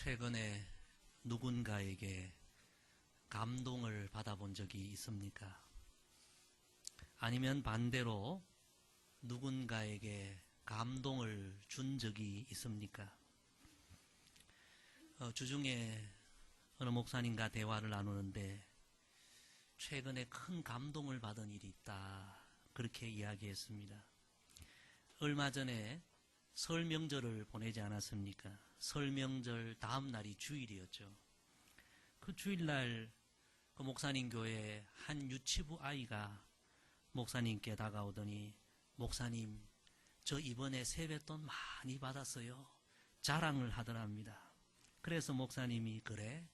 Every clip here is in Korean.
최근에 누군가에게 감동을 받아본 적이 있습니까? 아니면 반대로 누군가에게 감동을 준 적이 있습니까? 어, 주중에 어느 목사님과 대화를 나누는데 최근에 큰 감동을 받은 일이 있다. 그렇게 이야기했습니다. 얼마 전에 설 명절을 보내지 않았습니까? 설 명절 다음 날이 주일이었죠. 그 주일날 그 목사님 교회 한 유치부 아이가 목사님께 다가오더니 목사님 저 이번에 세뱃돈 많이 받았어요. 자랑을 하더랍니다. 그래서 목사님이 그래?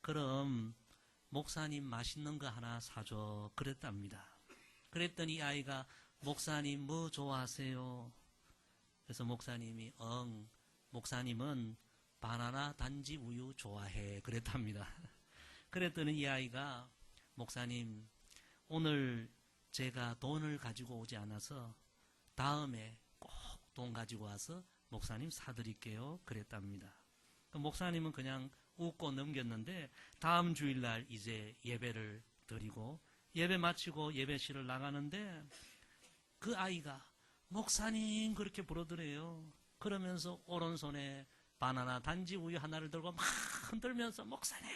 그럼 목사님 맛있는 거 하나 사줘 그랬답니다. 그랬더니 아이가 목사님 뭐 좋아하세요? 그래서 목사님이 응 목사님은 바나나 단지 우유 좋아해 그랬답니다. 그랬더니 이 아이가 목사님 오늘 제가 돈을 가지고 오지 않아서 다음에 꼭 돈 가지고 와서 목사님 사드릴게요 그랬답니다. 그 목사님은 그냥 웃고 넘겼는데 다음 주일날 이제 예배를 드리고 예배 마치고 예배실을 나가는데 그 아이가 목사님 그렇게 부르더래요. 그러면서 오른손에 바나나 단지 우유 하나를 들고 막 흔들면서 목사님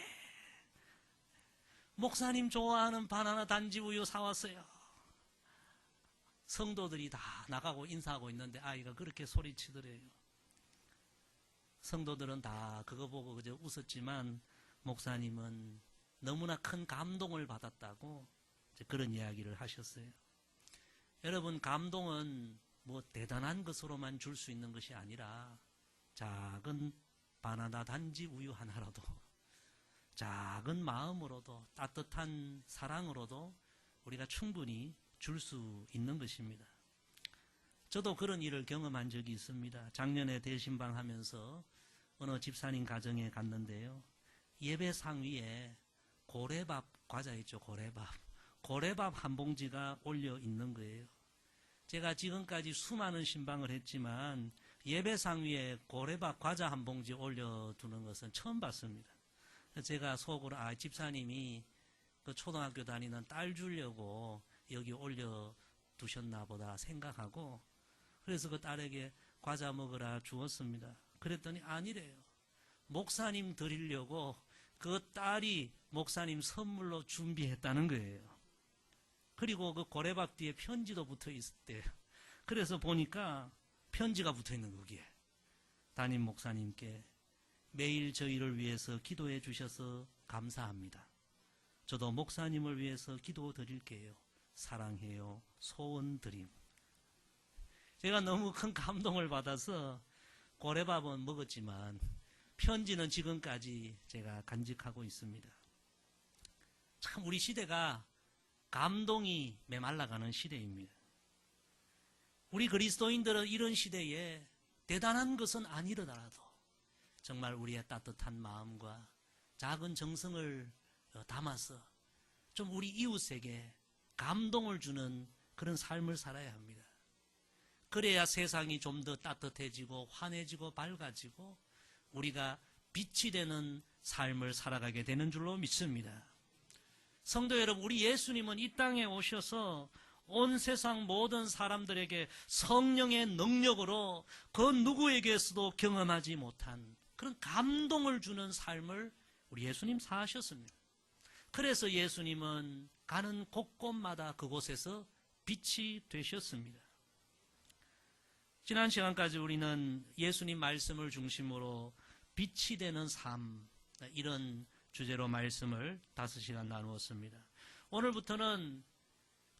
목사님 좋아하는 바나나 단지 우유 사왔어요. 성도들이 다 나가고 인사하고 있는데 아이가 그렇게 소리치더래요. 성도들은 다 그거 보고 그저 웃었지만 목사님은 너무나 큰 감동을 받았다고 그런 이야기를 하셨어요. 여러분, 감동은 뭐 대단한 것으로만 줄 수 있는 것이 아니라 작은 바나나 단지 우유 하나로도 작은 마음으로도 따뜻한 사랑으로도 우리가 충분히 줄 수 있는 것입니다. 저도 그런 일을 경험한 적이 있습니다. 작년에 대신방 하면서 어느 집사님 가정에 갔는데요. 예배상 위에 고래밥 과자 있죠, 고래밥. 고래밥 한 봉지가 올려 있는 거예요. 제가 지금까지 수많은 신방을 했지만 예배상 위에 고래밥 과자 한 봉지 올려두는 것은 처음 봤습니다. 제가 속으로 아 집사님이 그 초등학교 다니는 딸 주려고 여기 올려 두셨나 보다 생각하고 그래서 그 딸에게 과자 먹으라 주었습니다. 그랬더니 아니래요. 목사님 드리려고 그 딸이 목사님 선물로 준비했다는 거예요. 그리고 그 고래밥 뒤에 편지도 붙어 있대요. 그래서 보니까 편지가 붙어 있는 거기에. 담임 목사님께 매일 저희를 위해서 기도해 주셔서 감사합니다. 저도 목사님을 위해서 기도 드릴게요. 사랑해요. 소원 드림. 제가 너무 큰 감동을 받아서 고래밥은 먹었지만 편지는 지금까지 제가 간직하고 있습니다. 참 우리 시대가 감동이 메말라가는 시대입니다. 우리 그리스도인들은 이런 시대에 대단한 것은 아니더라도 정말 우리의 따뜻한 마음과 작은 정성을 담아서 좀 우리 이웃에게 감동을 주는 그런 삶을 살아야 합니다. 그래야 세상이 좀 더 따뜻해지고 환해지고 밝아지고 우리가 빛이 되는 삶을 살아가게 되는 줄로 믿습니다. 성도 여러분, 우리 예수님은 이 땅에 오셔서 온 세상 모든 사람들에게 성령의 능력으로 그 누구에게서도 경험하지 못한 그런 감동을 주는 삶을 우리 예수님 사셨습니다. 그래서 예수님은 가는 곳곳마다 그곳에서 빛이 되셨습니다. 지난 시간까지 우리는 예수님 말씀을 중심으로 빛이 되는 삶, 이런 주제로 말씀을 다섯 시간 나누었습니다. 오늘부터는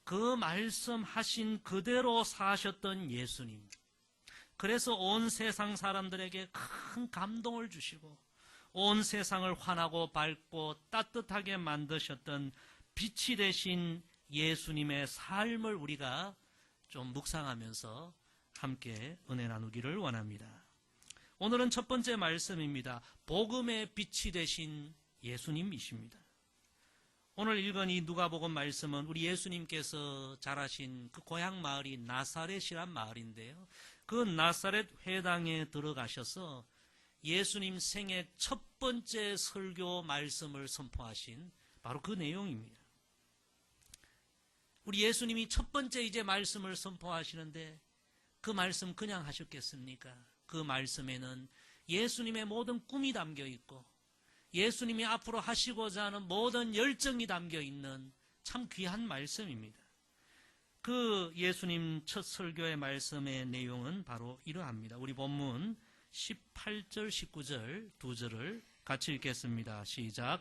그 말씀하신 그대로 사셨던 예수님. 그래서 온 세상 사람들에게 큰 감동을 주시고 온 세상을 환하고 밝고 따뜻하게 만드셨던 빛이 되신 예수님의 삶을 우리가 좀 묵상하면서 함께 은혜 나누기를 원합니다. 오늘은 첫 번째 말씀입니다. 복음의 빛이 되신 예수님이십니다. 오늘 읽은 이 누가복음 말씀은 우리 예수님께서 자라신 그 고향 마을이 나사렛이란 마을인데요. 그 나사렛 회당에 들어가셔서 예수님 생애 첫 번째 설교 말씀을 선포하신 바로 그 내용입니다. 우리 예수님이 첫 번째 이제 말씀을 선포하시는데 그 말씀 그냥 하셨겠습니까? 그 말씀에는 예수님의 모든 꿈이 담겨 있고 예수님이 앞으로 하시고자 하는 모든 열정이 담겨 있는 참 귀한 말씀입니다. 그 예수님 첫 설교의 말씀의 내용은 바로 이러합니다. 우리 본문 18절, 19절 두 절을 같이 읽겠습니다. 시작.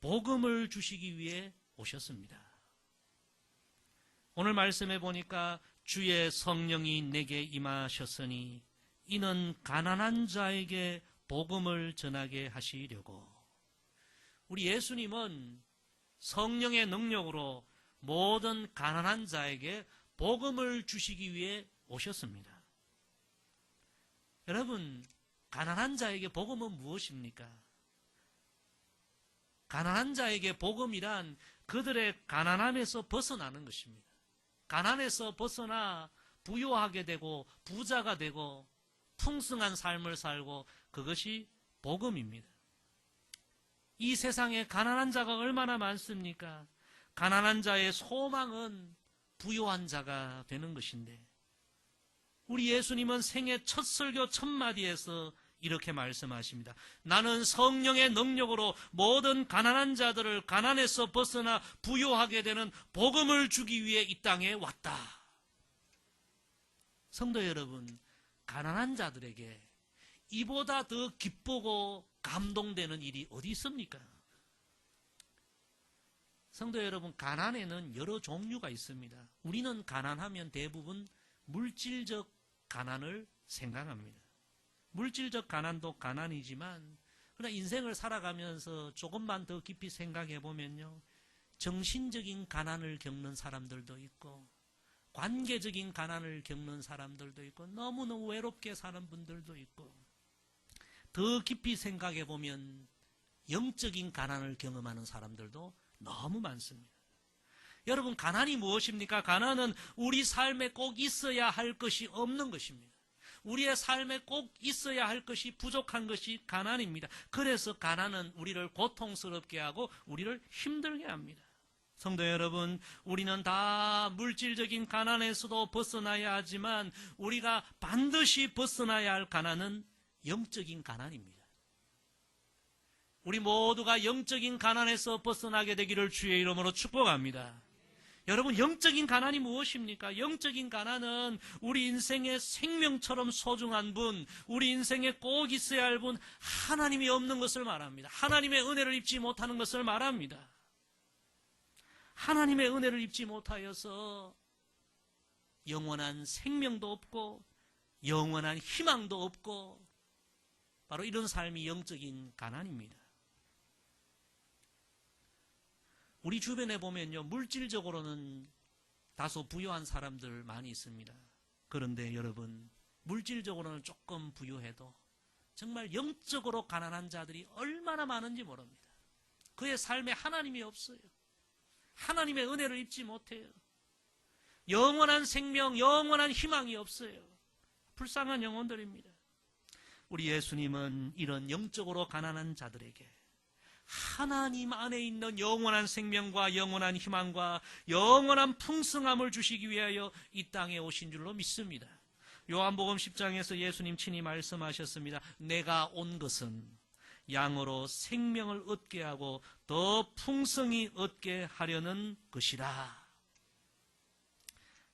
복음을 주시기 위해 오셨습니다. 오늘 말씀해 보니까 주의 성령이 내게 임하셨으니 이는 가난한 자에게 복음을 전하게 하시려고. 우리 예수님은 성령의 능력으로 모든 가난한 자에게 복음을 주시기 위해 오셨습니다. 여러분, 가난한 자에게 복음은 무엇입니까? 가난한 자에게 복음이란 그들의 가난함에서 벗어나는 것입니다. 가난에서 벗어나 부유하게 되고 부자가 되고 풍성한 삶을 살고 그것이 복음입니다. 이 세상에 가난한 자가 얼마나 많습니까? 가난한 자의 소망은 부유한 자가 되는 것인데 우리 예수님은 생애 첫 설교 첫 마디에서 이렇게 말씀하십니다. 나는 성령의 능력으로 모든 가난한 자들을 가난에서 벗어나 부유하게 되는 복음을 주기 위해 이 땅에 왔다. 성도 여러분, 가난한 자들에게 이보다 더 기쁘고 감동되는 일이 어디 있습니까? 성도 여러분, 가난에는 여러 종류가 있습니다. 우리는 가난하면 대부분 물질적 가난을 생각합니다. 물질적 가난도 가난이지만 그러나 인생을 살아가면서 조금만 더 깊이 생각해 보면요. 정신적인 가난을 겪는 사람들도 있고 관계적인 가난을 겪는 사람들도 있고 너무너무 외롭게 사는 분들도 있고 더 깊이 생각해 보면 영적인 가난을 경험하는 사람들도 너무 많습니다. 여러분 가난이 무엇입니까? 가난은 우리 삶에 꼭 있어야 할 것이 없는 것입니다. 우리의 삶에 꼭 있어야 할 것이 부족한 것이 가난입니다. 그래서 가난은 우리를 고통스럽게 하고 우리를 힘들게 합니다. 성도 여러분, 우리는 다 물질적인 가난에서도 벗어나야 하지만 우리가 반드시 벗어나야 할 가난은 영적인 가난입니다. 우리 모두가 영적인 가난에서 벗어나게 되기를 주의 이름으로 축복합니다. 여러분, 영적인 가난이 무엇입니까? 영적인 가난은 우리 인생의 생명처럼 소중한 분, 우리 인생에 꼭 있어야 할 분, 하나님이 없는 것을 말합니다. 하나님의 은혜를 입지 못하는 것을 말합니다. 하나님의 은혜를 입지 못하여서 영원한 생명도 없고, 영원한 희망도 없고, 바로 이런 삶이 영적인 가난입니다. 우리 주변에 보면요, 물질적으로는 다소 부유한 사람들 많이 있습니다. 그런데 여러분, 물질적으로는 조금 부유해도 정말 영적으로 가난한 자들이 얼마나 많은지 모릅니다. 그의 삶에 하나님이 없어요. 하나님의 은혜를 입지 못해요. 영원한 생명, 영원한 희망이 없어요. 불쌍한 영혼들입니다. 우리 예수님은 이런 영적으로 가난한 자들에게 하나님 안에 있는 영원한 생명과 영원한 희망과 영원한 풍성함을 주시기 위하여 이 땅에 오신 줄로 믿습니다. 요한복음 10장에서 예수님 친히 말씀하셨습니다. 내가 온 것은 양으로 생명을 얻게 하고 더 풍성히 얻게 하려는 것이라.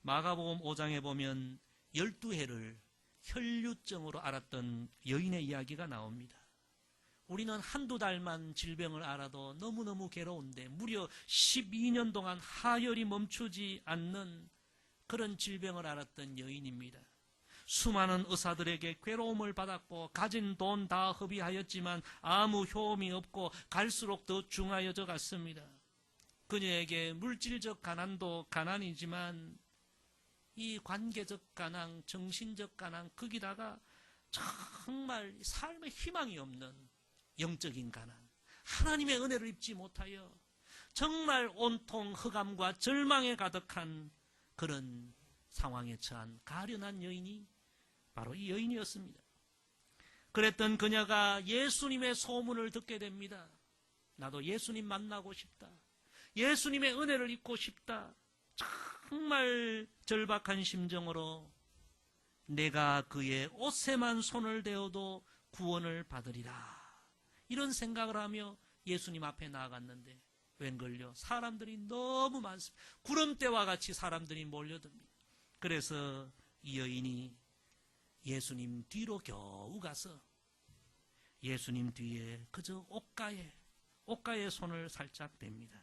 마가복음 5장에 보면 12해를 혈류증으로 알았던 여인의 이야기가 나옵니다. 우리는 한두 달만 질병을 알아도 너무너무 괴로운데 무려 12년 동안 하혈이 멈추지 않는 그런 질병을 알았던 여인입니다. 수많은 의사들에게 괴로움을 받았고 가진 돈 다 허비하였지만 아무 효험이 없고 갈수록 더 중하여져 갔습니다. 그녀에게 물질적 가난도 가난이지만 이 관계적 가난, 정신적 가난, 거기다가 정말 삶의 희망이 없는 영적인 가난, 하나님의 은혜를 입지 못하여 정말 온통 흑암과 절망에 가득한 그런 상황에 처한 가련한 여인이 바로 이 여인이었습니다. 그랬던 그녀가 예수님의 소문을 듣게 됩니다. 나도 예수님 만나고 싶다. 예수님의 은혜를 입고 싶다. 정말 절박한 심정으로 내가 그의 옷에만 손을 대어도 구원을 받으리라. 이런 생각을 하며 예수님 앞에 나아갔는데 웬걸요? 사람들이 너무 많습니다. 구름대와 같이 사람들이 몰려듭니다. 그래서 이 여인이 예수님 뒤로 겨우 가서 예수님 뒤에 그저 옷가에 옷가에 손을 살짝 댑니다.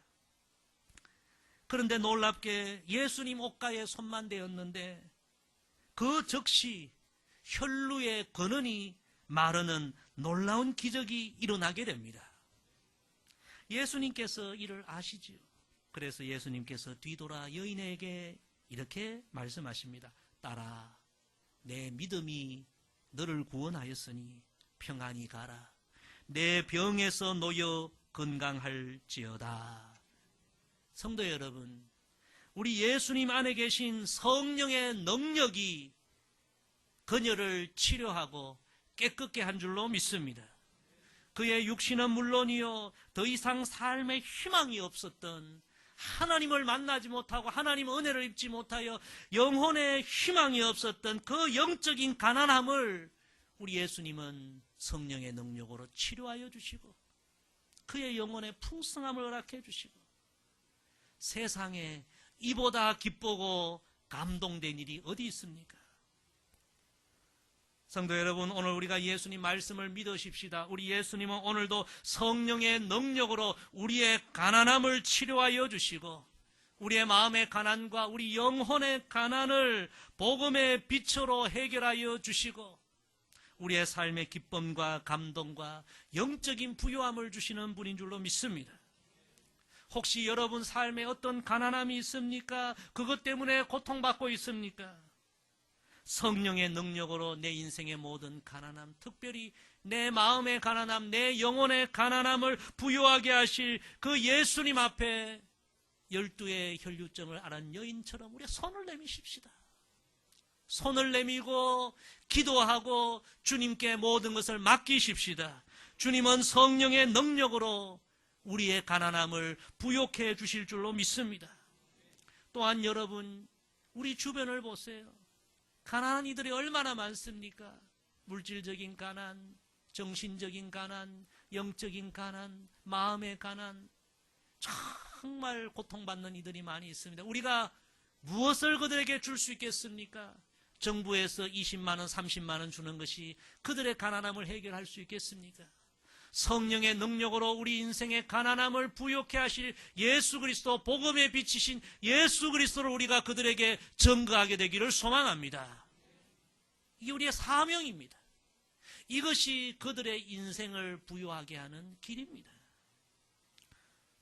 그런데 놀랍게 예수님 옷가에 손만 대었는데 그 즉시 혈루의 근원이 마르는 놀라운 기적이 일어나게 됩니다. 예수님께서 이를 아시지요. 그래서 예수님께서 뒤돌아 여인에게 이렇게 말씀하십니다. 딸아, 내 믿음이 너를 구원하였으니 평안히 가라. 내 병에서 놓여 건강할지어다. 성도 여러분, 우리 예수님 안에 계신 성령의 능력이 그녀를 치료하고 깨끗게 한 줄로 믿습니다. 그의 육신은 물론이요, 더 이상 삶에 희망이 없었던 하나님을 만나지 못하고 하나님 은혜를 입지 못하여 영혼의 희망이 없었던 그 영적인 가난함을 우리 예수님은 성령의 능력으로 치료하여 주시고 그의 영혼의 풍성함을 허락해 주시고 세상에 이보다 기쁘고 감동된 일이 어디 있습니까? 성도 여러분, 오늘 우리가 예수님 말씀을 믿으십시다. 우리 예수님은 오늘도 성령의 능력으로 우리의 가난함을 치료하여 주시고, 우리의 마음의 가난과 우리 영혼의 가난을 복음의 빛으로 해결하여 주시고, 우리의 삶의 기쁨과 감동과 영적인 부요함을 주시는 분인 줄로 믿습니다. 혹시 여러분 삶에 어떤 가난함이 있습니까? 그것 때문에 고통받고 있습니까? 성령의 능력으로 내 인생의 모든 가난함, 특별히 내 마음의 가난함, 내 영혼의 가난함을 부여하게 하실 그 예수님 앞에 열두의 혈류증을 앓은 여인처럼 우리 손을 내미십시다. 손을 내미고 기도하고 주님께 모든 것을 맡기십시다. 주님은 성령의 능력으로 우리의 가난함을 부욕해 주실 줄로 믿습니다. 또한 여러분, 우리 주변을 보세요. 가난한 이들이 얼마나 많습니까? 물질적인 가난, 정신적인 가난, 영적인 가난, 마음의 가난, 정말 고통받는 이들이 많이 있습니다. 우리가 무엇을 그들에게 줄 수 있겠습니까? 정부에서 20만원, 30만원 주는 것이 그들의 가난함을 해결할 수 있겠습니까? 성령의 능력으로 우리 인생의 가난함을 부욕해 하실 예수 그리스도 복음에 비치신 예수 그리스도를 우리가 그들에게 증거하게 되기를 소망합니다. 이게 우리의 사명입니다. 이것이 그들의 인생을 부여하게 하는 길입니다.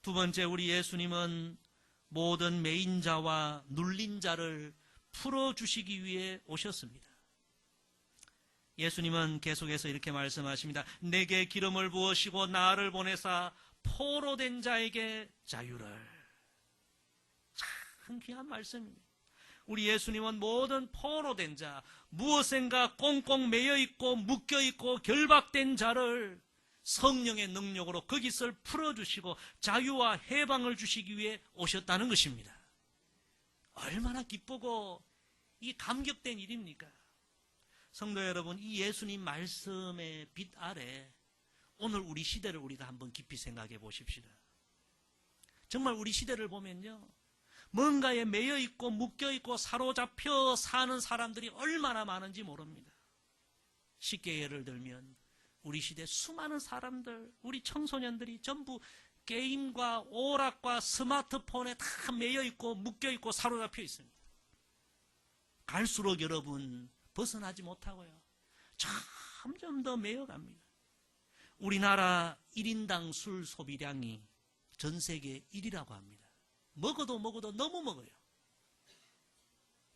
두 번째 우리 예수님은 모든 매인 자와 눌린 자를 풀어 주시기 위해 오셨습니다. 예수님은 계속해서 이렇게 말씀하십니다. 내게 기름을 부으시고 나를 보내사 포로된 자에게 자유를. 참 귀한 말씀입니다. 우리 예수님은 모든 포로된 자, 무엇인가 꽁꽁 매여 있고 묶여 있고 결박된 자를 성령의 능력으로 거기서 풀어주시고 자유와 해방을 주시기 위해 오셨다는 것입니다. 얼마나 기쁘고 이 감격된 일입니까? 성도 여러분, 이 예수님 말씀의 빛 아래 오늘 우리 시대를 우리가 한번 깊이 생각해 보십시다. 정말 우리 시대를 보면요. 뭔가에 매여 있고 묶여 있고 사로잡혀 사는 사람들이 얼마나 많은지 모릅니다. 쉽게 예를 들면 우리 시대 수많은 사람들, 우리 청소년들이 전부 게임과 오락과 스마트폰에 다 매여 있고 묶여 있고 사로잡혀 있습니다. 갈수록 여러분 벗어나지 못하고요. 점점 더 매여갑니다. 우리나라 1인당 술 소비량이 전 세계 1위라고 합니다. 먹어도 먹어도 너무 먹어요.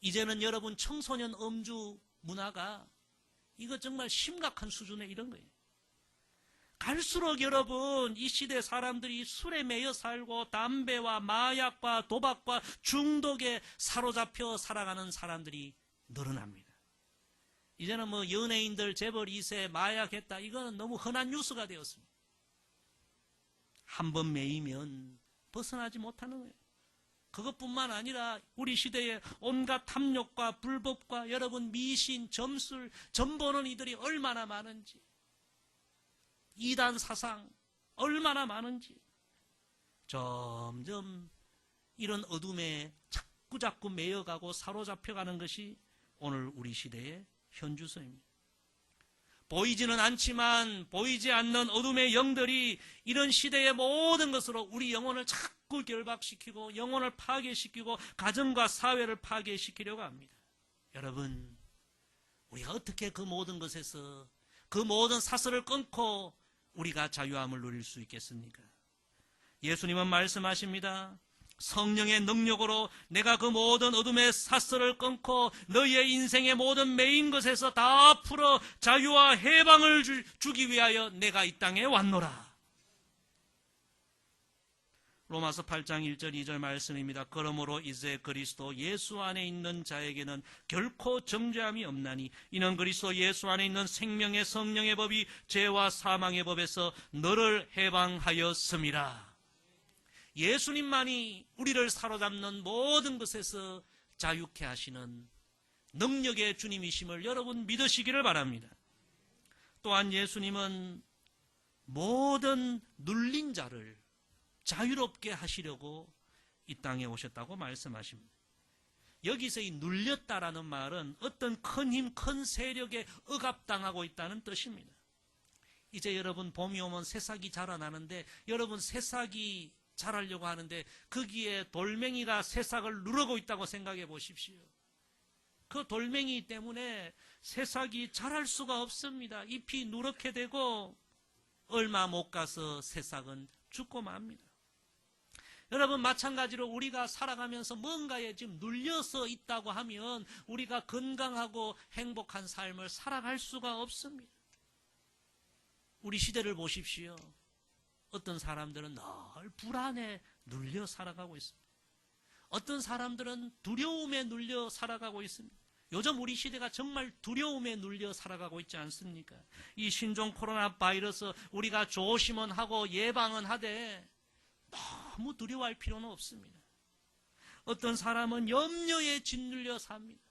이제는 여러분 청소년 음주 문화가 이거 정말 심각한 수준에 이런 거예요. 갈수록 여러분 이 시대 사람들이 술에 매여 살고 담배와 마약과 도박과 중독에 사로잡혀 살아가는 사람들이 늘어납니다. 이제는 뭐 연예인들 재벌 2세 마약했다 이거는 너무 흔한 뉴스가 되었습니다. 한 번 매이면 벗어나지 못하는 거예요. 그것뿐만 아니라 우리 시대에 온갖 탐욕과 불법과 여러분 미신, 점술, 점보는 이들이 얼마나 많은지 이단 사상 얼마나 많은지 점점 이런 어둠에 자꾸 자꾸 매여가고 사로잡혀가는 것이 오늘 우리 시대의 현주소입니다. 보이지는 않지만 보이지 않는 어둠의 영들이 이런 시대의 모든 것으로 우리 영혼을 자꾸 결박시키고 영혼을 파괴시키고 가정과 사회를 파괴시키려고 합니다. 여러분, 우리가 어떻게 그 모든 것에서 그 모든 사슬을 끊고 우리가 자유함을 누릴 수 있겠습니까? 예수님은 말씀하십니다. 성령의 능력으로 내가 그 모든 어둠의 사슬을 끊고 너희의 인생의 모든 메인 것에서 다 풀어 자유와 해방을 주, 주기 위하여 내가 이 땅에 왔노라. 로마서 8장 1절 2절 말씀입니다. 그러므로 이제 그리스도 예수 안에 있는 자에게는 결코 정죄함이 없나니 이는 그리스도 예수 안에 있는 생명의 성령의 법이 죄와 사망의 법에서 너를 해방하였음이라. 예수님만이 우리를 사로잡는 모든 것에서 자유케 하시는 능력의 주님이심을 여러분 믿으시기를 바랍니다. 또한 예수님은 모든 눌린 자를 자유롭게 하시려고 이 땅에 오셨다고 말씀하십니다. 여기서 이 눌렸다라는 말은 어떤 큰 힘, 큰 세력에 억압당하고 있다는 뜻입니다. 이제 여러분 봄이 오면 새싹이 자라나는데 여러분 새싹이 자라려고 하는데 거기에 돌멩이가 새싹을 누르고 있다고 생각해 보십시오. 그 돌멩이 때문에 새싹이 자랄 수가 없습니다. 잎이 누렇게 되고 얼마 못 가서 새싹은 죽고 맙니다. 여러분 마찬가지로 우리가 살아가면서 뭔가에 지금 눌려서 있다고 하면 우리가 건강하고 행복한 삶을 살아갈 수가 없습니다. 우리 시대를 보십시오. 어떤 사람들은 늘 불안에 눌려 살아가고 있습니다. 어떤 사람들은 두려움에 눌려 살아가고 있습니다. 요즘 우리 시대가 정말 두려움에 눌려 살아가고 있지 않습니까? 이 신종 코로나 바이러스 우리가 조심은 하고 예방은 하되 너무 두려워할 필요는 없습니다. 어떤 사람은 염려에 짓눌려 삽니다.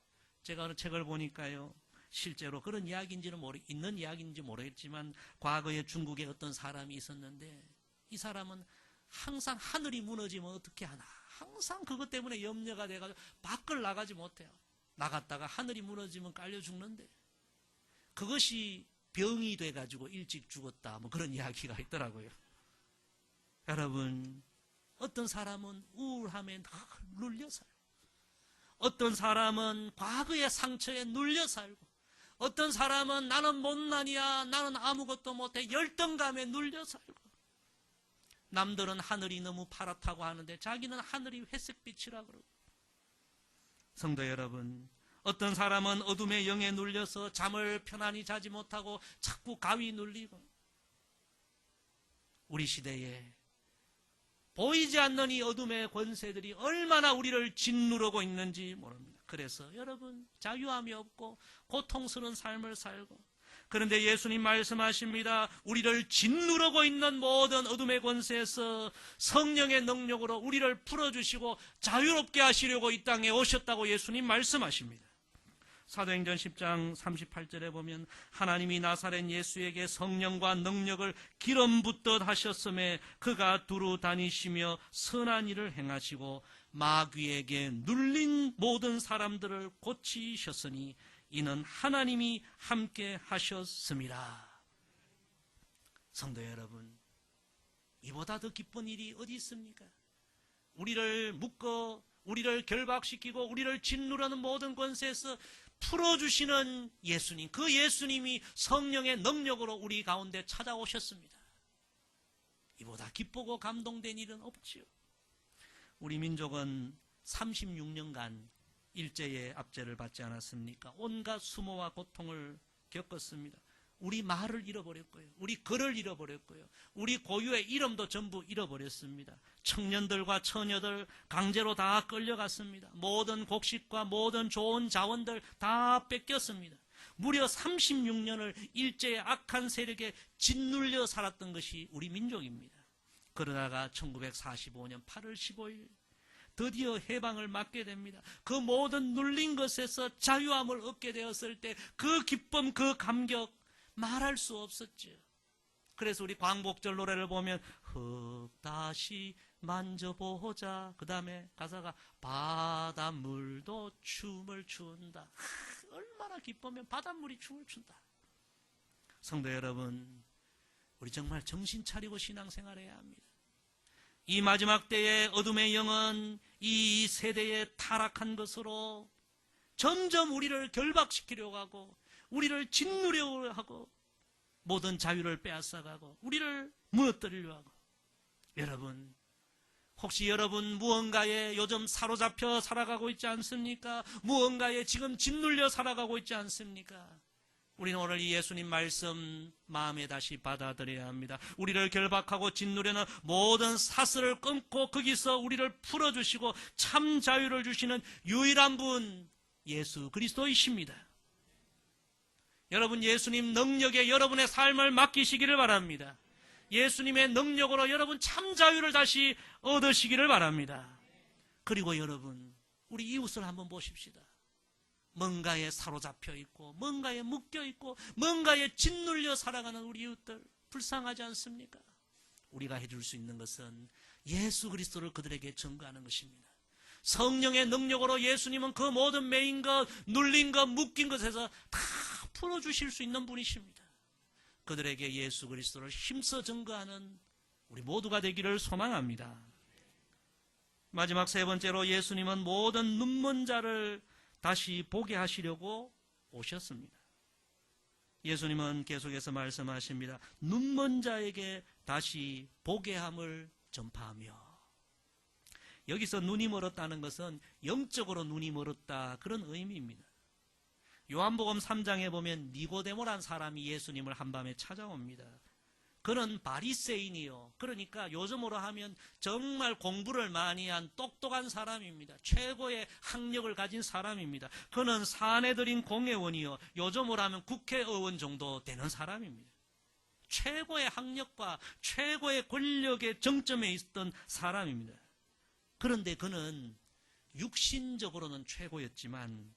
제가 어느 책을 보니까요. 실제로 그런 이야기인지는 모르, 있는 이야기인지 모르겠지만 과거에 중국에 어떤 사람이 있었는데 이 사람은 항상 하늘이 무너지면 어떻게 하나 항상 그것 때문에 염려가 돼가지고 밖을 나가지 못해요. 나갔다가 하늘이 무너지면 깔려 죽는데 그것이 병이 돼가지고 일찍 죽었다 뭐 그런 이야기가 있더라고요. 여러분 어떤 사람은 우울함에 늘 눌려 살고 어떤 사람은 과거의 상처에 눌려 살고 어떤 사람은 나는 못난이야 나는 아무것도 못해 열등감에 눌려 살고 남들은 하늘이 너무 파랗다고 하는데 자기는 하늘이 회색빛이라 그러고 성도 여러분 어떤 사람은 어둠의 영에 눌려서 잠을 편안히 자지 못하고 자꾸 가위 눌리고 우리 시대에 보이지 않는 이 어둠의 권세들이 얼마나 우리를 짓누르고 있는지 모릅니다. 그래서 여러분 자유함이 없고 고통스러운 삶을 살고 그런데 예수님 말씀하십니다. 우리를 짓누르고 있는 모든 어둠의 권세에서 성령의 능력으로 우리를 풀어주시고 자유롭게 하시려고 이 땅에 오셨다고 예수님 말씀하십니다. 사도행전 10장 38절에 보면 하나님이 나사렛 예수에게 성령과 능력을 기름 붓듯 하셨음에 그가 두루 다니시며 선한 일을 행하시고 마귀에게 눌린 모든 사람들을 고치셨으니 이는 하나님이 함께 하셨습니다. 성도 여러분, 이보다 더 기쁜 일이 어디 있습니까? 우리를 묶어, 우리를 결박시키고, 우리를 짓누르는 모든 권세에서 풀어주시는 예수님, 그 예수님이 성령의 능력으로 우리 가운데 찾아오셨습니다. 이보다 기쁘고 감동된 일은 없지요. 우리 민족은 36년간 일제의 압제를 받지 않았습니까? 온갖 수모와 고통을 겪었습니다. 우리 말을 잃어버렸고요. 우리 글을 잃어버렸고요. 우리 고유의 이름도 전부 잃어버렸습니다. 청년들과 처녀들 강제로 다 끌려갔습니다. 모든 곡식과 모든 좋은 자원들 다 뺏겼습니다. 무려 36년을 일제의 악한 세력에 짓눌려 살았던 것이 우리 민족입니다. 그러다가 1945년 8월 15일 드디어 해방을 맞게 됩니다. 그 모든 눌린 것에서 자유함을 얻게 되었을 때 그 기쁨, 그 감격 말할 수 없었죠. 그래서 우리 광복절 노래를 보면 흙 다시 만져보자. 그 다음에 가사가 바닷물도 춤을 춘다. 하, 얼마나 기쁘면 바닷물이 춤을 춘다. 성도 여러분, 우리 정말 정신 차리고 신앙생활해야 합니다. 이 마지막 때의 어둠의 영은 이 세대에 타락한 것으로 점점 우리를 결박시키려고 하고 우리를 짓누려고 하고 모든 자유를 빼앗아가고 우리를 무너뜨리려고 하고 여러분 혹시 여러분 무언가에 요즘 사로잡혀 살아가고 있지 않습니까? 무언가에 지금 짓눌려 살아가고 있지 않습니까? 우리는 오늘 이 예수님 말씀 마음에 다시 받아들여야 합니다. 우리를 결박하고 짓누려는 모든 사슬을 끊고 거기서 우리를 풀어주시고 참 자유를 주시는 유일한 분 예수 그리스도이십니다. 여러분 예수님 능력에 여러분의 삶을 맡기시기를 바랍니다. 예수님의 능력으로 여러분 참 자유를 다시 얻으시기를 바랍니다. 그리고 여러분 우리 이웃을 한번 보십시다. 뭔가에 사로잡혀 있고 뭔가에 묶여 있고 뭔가에 짓눌려 살아가는 우리 이웃들 불쌍하지 않습니까? 우리가 해줄 수 있는 것은 예수 그리스도를 그들에게 증거하는 것입니다. 성령의 능력으로 예수님은 그 모든 매인 것, 눌린 것, 묶인 것에서 다 풀어주실 수 있는 분이십니다. 그들에게 예수 그리스도를 힘써 증거하는 우리 모두가 되기를 소망합니다. 마지막 세 번째로 예수님은 모든 눈먼 자를 다시 보게 하시려고 오셨습니다. 예수님은 계속해서 말씀하십니다. 눈먼 자에게 다시 보게 함을 전파하며 여기서 눈이 멀었다는 것은 영적으로 눈이 멀었다 그런 의미입니다. 요한복음 3장에 보면 니고데모란 사람이 예수님을 한밤에 찾아옵니다. 그는 바리새인이요. 그러니까 요즘으로 하면 정말 공부를 많이 한 똑똑한 사람입니다. 최고의 학력을 가진 사람입니다. 그는 사내들인 공회원이요. 요즘으로 하면 국회의원 정도 되는 사람입니다. 최고의 학력과 최고의 권력의 정점에 있던 사람입니다. 그런데 그는 육신적으로는 최고였지만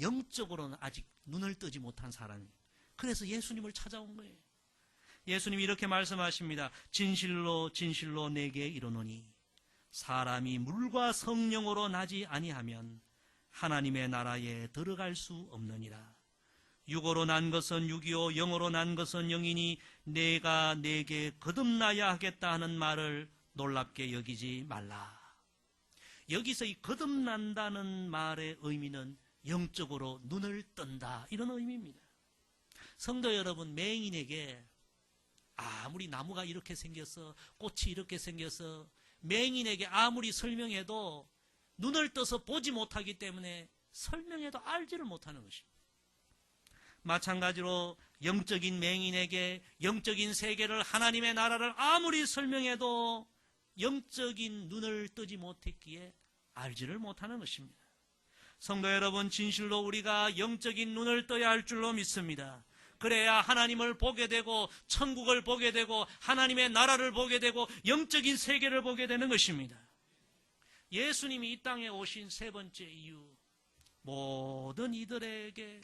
영적으로는 아직 눈을 뜨지 못한 사람입니다. 그래서 예수님을 찾아온 거예요. 예수님이 이렇게 말씀하십니다. 진실로 진실로 내게 이르노니 사람이 물과 성령으로 나지 아니하면 하나님의 나라에 들어갈 수 없느니라. 육으로 난 것은 육이요 영으로 난 것은 영이니 내가 내게 거듭나야 하겠다 하는 말을 놀랍게 여기지 말라. 여기서 이 거듭난다는 말의 의미는 영적으로 눈을 뜬다 이런 의미입니다. 성도 여러분 맹인에게 아무리 나무가 이렇게 생겨서 꽃이 이렇게 생겨서 맹인에게 아무리 설명해도 눈을 떠서 보지 못하기 때문에 설명해도 알지를 못하는 것입니다. 마찬가지로 영적인 맹인에게 영적인 세계를 하나님의 나라를 아무리 설명해도 영적인 눈을 뜨지 못했기에 알지를 못하는 것입니다. 성도 여러분, 진실로 우리가 영적인 눈을 떠야 할 줄로 믿습니다. 그래야 하나님을 보게 되고 천국을 보게 되고 하나님의 나라를 보게 되고 영적인 세계를 보게 되는 것입니다. 예수님이 이 땅에 오신 세 번째 이유 모든 이들에게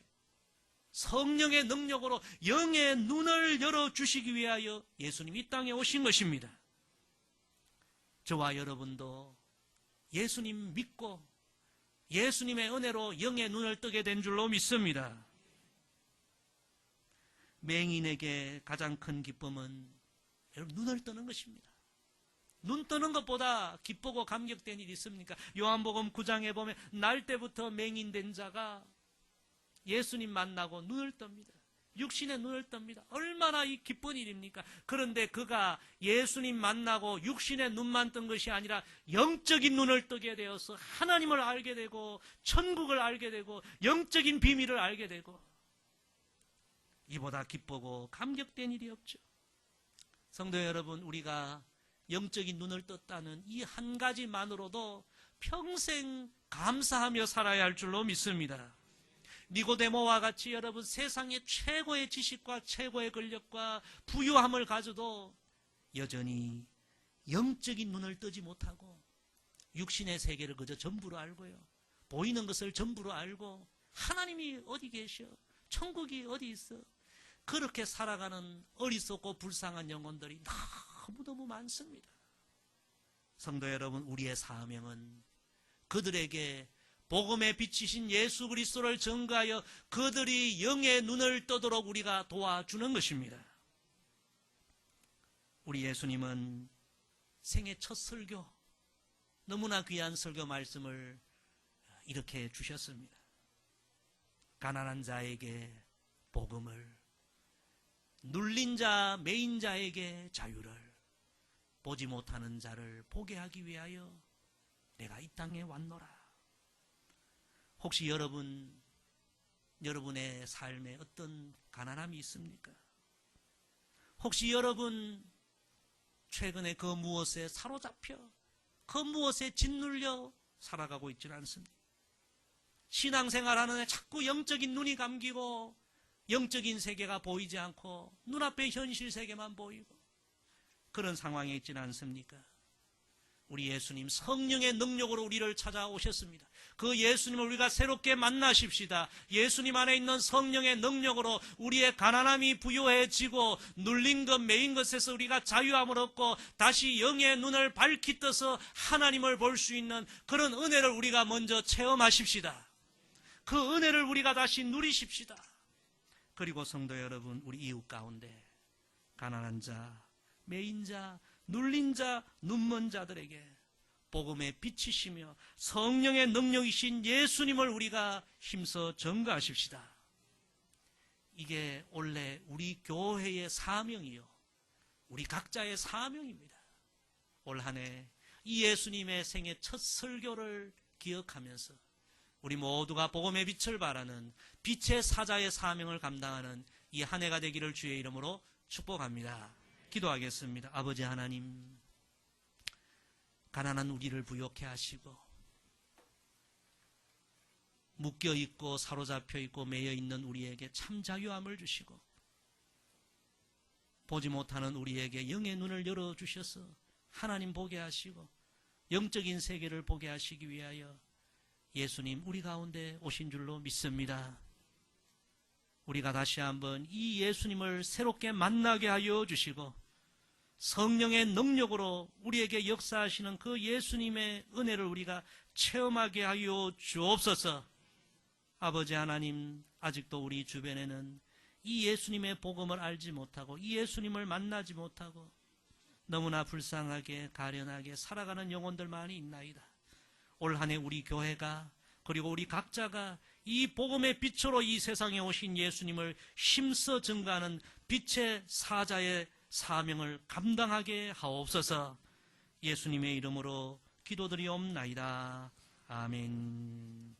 성령의 능력으로 영의 눈을 열어 주시기 위하여 예수님이 이 땅에 오신 것입니다. 저와 여러분도 예수님 믿고 예수님의 은혜로 영의 눈을 뜨게 된 줄로 믿습니다. 맹인에게 가장 큰 기쁨은 여러분 눈을 뜨는 것입니다. 눈 뜨는 것보다 기쁘고 감격된 일이 있습니까? 요한복음 9장에 보면 날 때부터 맹인된 자가 예수님 만나고 눈을 뜹니다. 육신의 눈을 뜹니다. 얼마나 이 기쁜 일입니까? 그런데 그가 예수님 만나고 육신의 눈만 뜬 것이 아니라 영적인 눈을 뜨게 되어서 하나님을 알게 되고 천국을 알게 되고 영적인 비밀을 알게 되고 이보다 기쁘고 감격된 일이 없죠. 성도 여러분, 우리가 영적인 눈을 떴다는 이 한 가지만으로도 평생 감사하며 살아야 할 줄로 믿습니다. 니고데모와 같이 여러분 세상의 최고의 지식과 최고의 권력과 부유함을 가져도 여전히 영적인 눈을 뜨지 못하고 육신의 세계를 그저 전부로 알고요. 보이는 것을 전부로 알고 하나님이 어디 계셔? 천국이 어디 있어? 그렇게 살아가는 어리석고 불쌍한 영혼들이 너무너무 많습니다. 성도 여러분, 우리의 사명은 그들에게 복음에 비치신 예수 그리스도를 전가하여 그들이 영의 눈을 떠도록 우리가 도와주는 것입니다. 우리 예수님은 생애 첫 설교, 너무나 귀한 설교 말씀을 이렇게 주셨습니다. 가난한 자에게 복음을, 눌린 자, 매인 자에게 자유를, 보지 못하는 자를 보게 하기 위하여 내가 이 땅에 왔노라. 혹시 여러분, 여러분의 삶에 어떤 가난함이 있습니까? 혹시 여러분, 최근에 그 무엇에 사로잡혀, 그 무엇에 짓눌려 살아가고 있지는 않습니다. 신앙생활 하는 데 자꾸 영적인 눈이 감기고, 영적인 세계가 보이지 않고, 눈앞에 현실 세계만 보이고, 그런 상황에 있지는 않습니까? 우리 예수님 성령의 능력으로 우리를 찾아오셨습니다. 그 예수님을 우리가 새롭게 만나십시다. 예수님 안에 있는 성령의 능력으로 우리의 가난함이 부요해지고 눌린 것, 매인 것에서 우리가 자유함을 얻고 다시 영의 눈을 밝히 떠서 하나님을 볼 수 있는 그런 은혜를 우리가 먼저 체험하십시다. 그 은혜를 우리가 다시 누리십시다. 그리고 성도 여러분, 우리 이웃 가운데 가난한 자, 매인 자, 눌린 자, 눈먼 자들에게 복음에 비치시며 성령의 능력이신 예수님을 우리가 힘써 전가하십시다. 이게 원래 우리 교회의 사명이요. 우리 각자의 사명입니다. 올 한 해 이 예수님의 생애 첫 설교를 기억하면서 우리 모두가 복음의 빛을 발하는 빛의 사자의 사명을 감당하는 이 한 해가 되기를 주의 이름으로 축복합니다. 기도하겠습니다. 아버지 하나님, 가난한 우리를 부욕해 하시고, 묶여 있고 사로잡혀 있고 매여 있는 우리에게 참 자유함을 주시고, 보지 못하는 우리에게 영의 눈을 열어 주셔서 하나님 보게 하시고, 영적인 세계를 보게 하시기 위하여 예수님 우리 가운데 오신 줄로 믿습니다. 우리가 다시 한번 이 예수님을 새롭게 만나게 하여 주시고 성령의 능력으로 우리에게 역사하시는 그 예수님의 은혜를 우리가 체험하게 하여 주옵소서. 아버지 하나님, 아직도 우리 주변에는 이 예수님의 복음을 알지 못하고 이 예수님을 만나지 못하고 너무나 불쌍하게 가련하게 살아가는 영혼들 많이 있나이다. 올 한해 우리 교회가 그리고 우리 각자가 이 복음의 빛으로 이 세상에 오신 예수님을 힘써 증가하는 빛의 사자의 사명을 감당하게 하옵소서 예수님의 이름으로 기도드리옵나이다. 아멘.